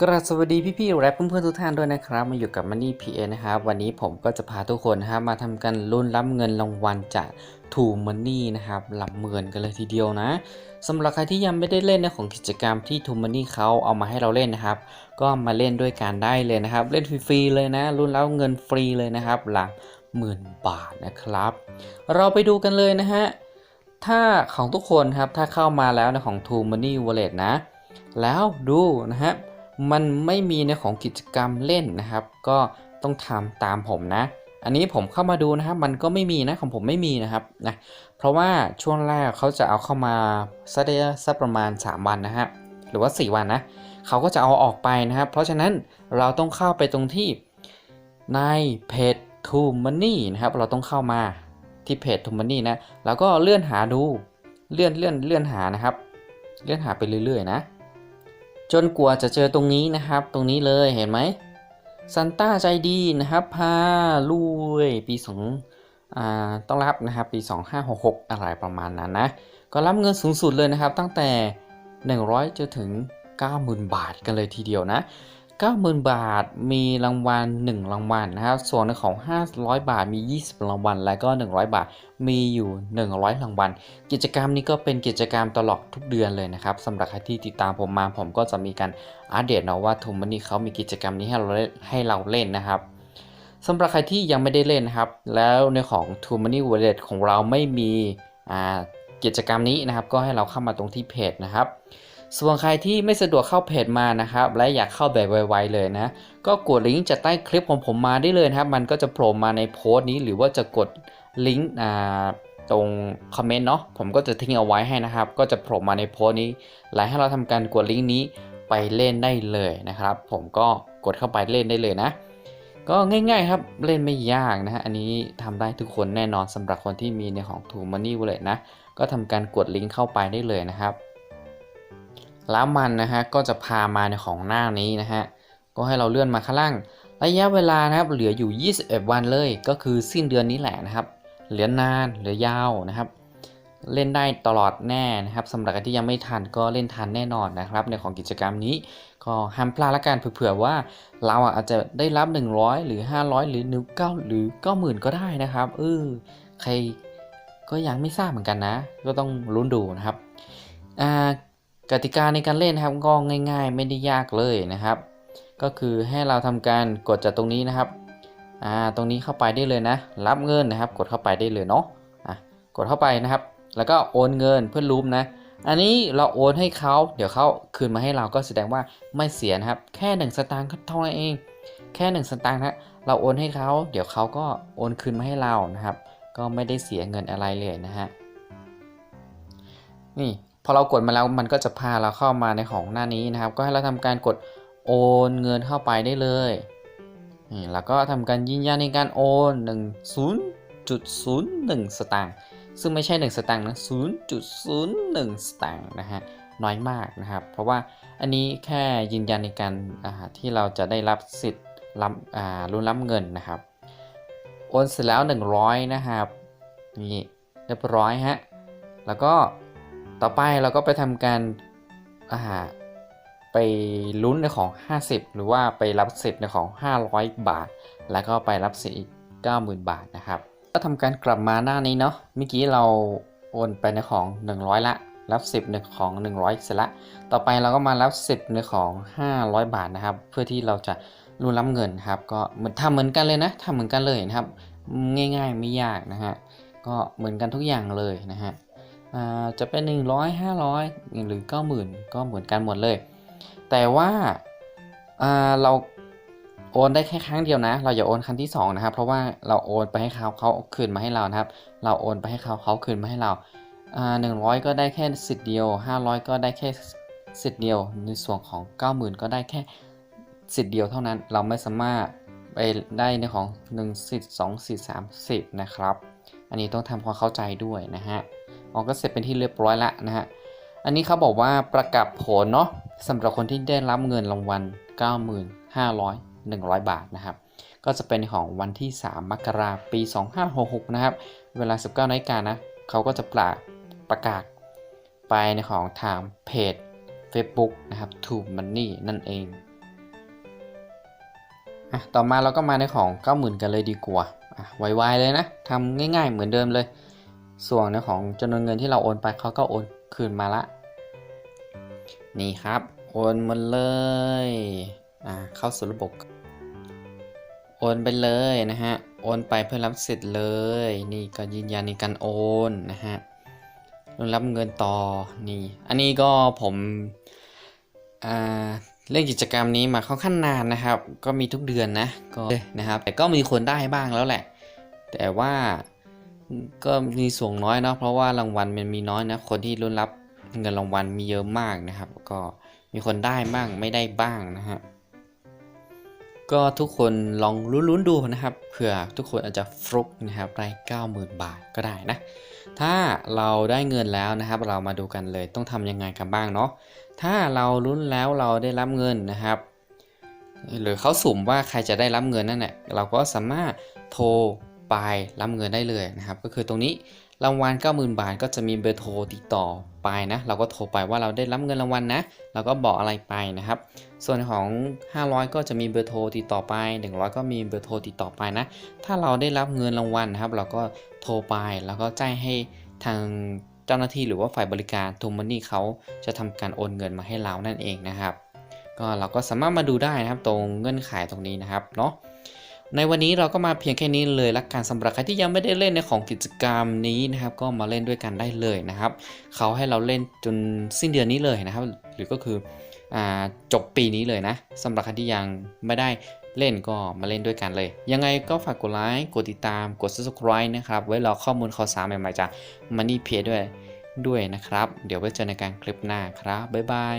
กราบสวัสดีพี่ๆและเพื่อนๆทุกท่านด้วยนะครับ มาอยู่กับมันนี่พีเอนะครับ วันนี้ผมก็จะพาทุกคนนะครับมาทำการลุ้นรับเงินรางวัลจากทูมันนี่นะครับหลับเงินกันเลยทีเดียวนะสำหรับใครที่ยังไม่ได้เล่นในของกิจกรรมที่ทูมันนี่เขาเอามาให้เราเล่นนะครับ ก็มาเล่นด้วยกันได้เลยนะครับ เล่นฟรีๆเลยนะลุ้นรับเงินฟรีเลยนะครับ หลักหมื่นบาทนะครับ เราไปดูกันเลยนะฮะถ้าของทุกคนครับถ้าเข้ามาแล้วในของ True Money Wallet นะ แล้วดูนะฮะ มันไม่มีในของกิจกรรมเล่นนะครับ ก็ต้องทำตามผมนะ อันนี้ผมเข้ามาดูนะครับ มันก็ไม่มีนะของผมไม่มีนะครับนะเพราะว่าช่วงแรกเขาจะเอาเข้ามาสักได้สักประมาณ 3 วันนะฮะหรือว่า 4 วันนะเขาก็จะเอาออกไปนะครับ เพราะฉะนั้นเราต้องเข้าไปตรงที่ในเพจ t o Money นะครับ เราต้องเข้ามาที่เพจ t o Money นะ แล้วก็เลื่อนหาดู เลื่อนเลื่อนเลื่อนหานะครับ เลื่อนหาไปเรื่อยๆนะ จนกว่าจะเจอตรงนี้นะครับ ตรงนี้เลยเห็นไหมซันต้าใจดีนะครับพาลุยปีสองอ่าต้องรับนะครับปี 2566 อะไรประมาณนั้นนะ ก็รับเงินสูงสุดเลยนะครับตั้งแต่ 100จนถึง 90,000 บาทกันเลยทีเดียวนะ 90,000 บาทมีรางวัล 1 รางวัลนะครับ ส่วนของ 500 บาทมี 20 รางวัล และก็ 100 บาทมีอยู่ 100 รางวัล กิจกรรมนี้ก็เป็นกิจกรรมตลอดทุกเดือนเลยนะครับสำหรับใครที่ติดตามผมมาผมก็จะมีการอัปเดตเนาะว่าทูมันนี่เขามีกิจกรรมนี้ให้เราเล่นให้เราเล่นนะครับสำหรับใครที่ยังไม่ได้เล่นนะครับ แล้วในของ t o Money Wallet ของเราไม่มีกิจกรรมนี้นะครับ ก็ให้เราเข้ามาตรงที่เพจนะครับ ส่วนใครที่ไม่สะดวกเข้าเพจมานะครับ และอยากเข้าแบบไวๆเลยนะ ก็กดลิงก์จากใต้คลิปของผมมาได้เลยครับ มันก็จะโผล่มาในโพสต์นี้ หรือว่าจะกดลิงก์ตรงคอมเมนต์เนาะผมก็จะทิ้งเอาไว้ให้นะครับ ก็จะโผล่มาในโพสต์นี้ และให้เราทำการกดลิงก์นี้ไปเล่นได้เลยนะครับ ผมก็กดเข้าไปเล่นได้เลยนะ ก็ง่ายๆครับเล่นไม่ยากนะฮะอันนี้ทำได้ทุกคนแน่นอนสำหรับคนที่มีในของ True Money Wallet นะ ก็ทำการกดลิงก์เข้าไปได้เลยนะครับ แล้วมันนะฮะก็จะพามาในของหน้านี้นะฮะก็ให้เราเลื่อนมาข้างล่าง ระยะเวลานะครับเหลืออยู่ 21 วันเลย ก็คือสิ้นเดือนนี้แหละนะครับ เหลือนานเหลือยาวนะครับ เล่นได้ตลอดแน่นะครับสำหรับใครที่ยังไม่ทันก็เล่นทันแน่นอนนะครับ ในของกิจกรรมนี้ก็ห้ามพลาดละกันเผื่อว่าเราอะอาจจะได้รับ 100 หรือ 500 หรือ1 9หรือ90,000ก็ได้นะครับเออใครก็ยังไม่ทราบเหมือนกันนะ ก็ต้องลุ้นดูนะครับอ่า กติกาในการเล่นนะครับก็ง่ายๆ ไม่ได้ยากเลยนะครับ ก็คือให้เราทำการกดจากตรงนี้นะครับอ่าตรงนี้เข้าไปได้เลยนะ รับเงินนะครับ กดเข้าไปได้เลยเนาะอะกดเข้าไปนะครับ แล้วก็โอนเงินเพื่อรูมนะ อันนี้เราโอนให้เขาเดี๋ยวเขาคืนมาให้เราก็แสดงว่าไม่เสียนะครับ แค่หนึ่งสตางค์ก็เท่านั้นเอง แค่หนึ่งสตางค์นะเราโอนให้เขาเดี๋ยวเขาก็โอนคืนมาให้เรานะครับ ก็ไม่ได้เสียเงินอะไรเลยนะฮะนี่ พอเรากดมาแล้วมันก็จะพาเราเข้ามาในของหน้านี้นะครับ ก็ให้เราทำการกดโอนเงินเข้าไปได้เลยนี่แล้วก็ทำการยืนยันในการโอน1.01 สตางค์ซึ่งไม่ใช่ 1 สตางค์นะ0.01 สตางค์นะฮะน้อยมากนะครับ เพราะว่าอันนี้แค่ยืนยันในการที่เราจะได้รับสิทธิ์รับรุ่นรับเงินนะครับ โอนเสร็จแล้ว 100 นะครับ นี่เรียบร้อยฮะ แล้วก็ ต่อไปเราก็ไปทำการไปลุ้นในของ 50 หรือว่าไปรับสิทธิ์ในของ 500 บาท แล้วก็ไปรับสิทธิ์อีก 90,000 บาทนะครับ ก็ทำการกลับมาหน้านี้เนาะ เมื่อกี้เราโอนไปในของ 100 ละ รับ 10ในของ 100 เสร็จละ ต่อไปเราก็มารับ 10ในของ 500 บาทนะครับ เพื่อที่เราจะรุนรับเงินครับ ก็เหมือนทำเหมือนกันเลยนะทำเหมือนกันเลยนะครับ ง่ายๆไม่ยากนะฮะ ก็เหมือนกันทุกอย่างเลยนะฮะ จะเป็น 100 500 หรือ 90,000 ก็เหมือนกันหมดเลย แต่ว่าเราโอนได้แค่ครั้งเดียวนะ เราอย่าโอนครั้งที่2นะครับ เพราะว่าเราโอนไปให้เขาเขาคืนมาให้เรานะครับ เราโอนไปให้เขาเขาคืนมาให้เราหนึ่งร้อยก็ได้แค่สิทธิ์เดียว 500 ก็ได้แค่สิทธิ์เดียว ในส่วนของ 90,000 ก็ได้แค่สิทธิ์เดียวเท่านั้น เราไม่สามารถไปได้ในของ1สิทธิ์2สิทธิ์3สิทธิ์นะครับ อันนี้ต้องทำความเข้าใจด้วยนะฮะ ออกก็เสร็จเป็นที่เรียบร้อยแล้วนะฮะ อันนี้เขาบอกว่าประกาศผลเนาะสำหรับคนที่ได้รับเงินรางวัล 9,500 100 บาทนะครับ ก็จะเป็นของวันที่ 3 มกราปี 2566 นะครับ เวลา 19นาฬิกานะเขาก็จะประประกาศไปในของทางเพจ Facebook นะครับ To Money นั่นเองอะต่อมาเราก็มาในของ 90,000 กันเลยดีกว่าอะไวๆเลยนะทำง่ายๆเหมือนเดิมเลย ส่วนในของจำนวนเงินที่เราโอนไปเขาก็โอนคืนมาละ นี่ครับ โอนหมาเลยอ่าเข้าสู่ระบบ โอนไปเลยนะฮะ โอนไปเพื่อรับสิทธิ์เลย นี่ก็ยืนยันในการโอนนะฮะรับเงินต่อ นี่ อันนี้ก็ผมอ่าเล่นกิจกรรมนี้มาค่อนข้างนานนะครับ ก็มีทุกเดือนนะ ก็นะครับ แต่ก็มีคนได้บ้างแล้วแหละ แต่ว่า ก็มีส่วนน้อยเนาะเพราะว่ารางวัลมันมีน้อยนะคนที่รุ้นรับเงินรางวัลมีเยอะมากนะครับ ก็มีคนได้บ้างไม่ได้บ้างนะฮะก็ทุกคนลองลุ้นๆดูนะครับเผื่อทุกคนอาจจะฟลุกนะครับได้90,000 บาทก็ได้นะ ถ้าเราได้เงินแล้วนะครับ เรามาดูกันเลยต้องทำยังไงกันบ้างเนาะถ้าเราลุ้นแล้วเราได้รับเงินนะครับ หรือเขาสุ่มว่าใครจะได้รับเงินนั่นแหละเราก็สามารถโทร ไปรับเงินได้เลยนะครับ ก็คือตรงนี้รางวัล90,000 บาท ก็จะมีเบอร์โทรติดต่อไปนะ เราก็โทรไปว่าเราได้รับเงินรางวัลนะเราก็บอกอะไรไปนะครับ ส่วนของ 500 ก็จะมีเบอร์โทรติดต่อไป 100 ก็มีเบอร์โทรติดต่อไปนะ ถ้าเราได้รับเงินรางวัลนะครับ เราก็โทรไปแล้วก็แจ้งให้ทางเจ้าหน้าที่หรือว่าฝ่ายบริการทูมันนี่เขาจะทำการโอนเงินมาให้เรานั่นเองนะครับ ก็เราก็สามารถมาดูได้นะครับตรงเงื่อนไขตรงนี้นะครับเนาะ ในวันนี้เราก็มาเพียงแค่นี้เลยละกันสำหรับใครที่ยังไม่ได้เล่นในของกิจกรรมนี้นะครับ ก็มาเล่นด้วยกันได้เลยนะครับ เขาให้เราเล่นจนสิ้นเดือนนี้เลยนะครับ หรือก็คืออจบปีนี้เลยนะสำหรับใครที่ยังไม่ได้เล่นก็มาเล่นด้วยกันเลย ยังไงก็ฝากกดไลค์กดติดตามกด subscribe นะครับ ไว้รอข้อมูลข่าวสารใหม่ๆจาก Money p a y ด้วยด้วยนะครับ เดี๋ยวไว้เจอในการคลิปหน้าครับบ๊ายบาย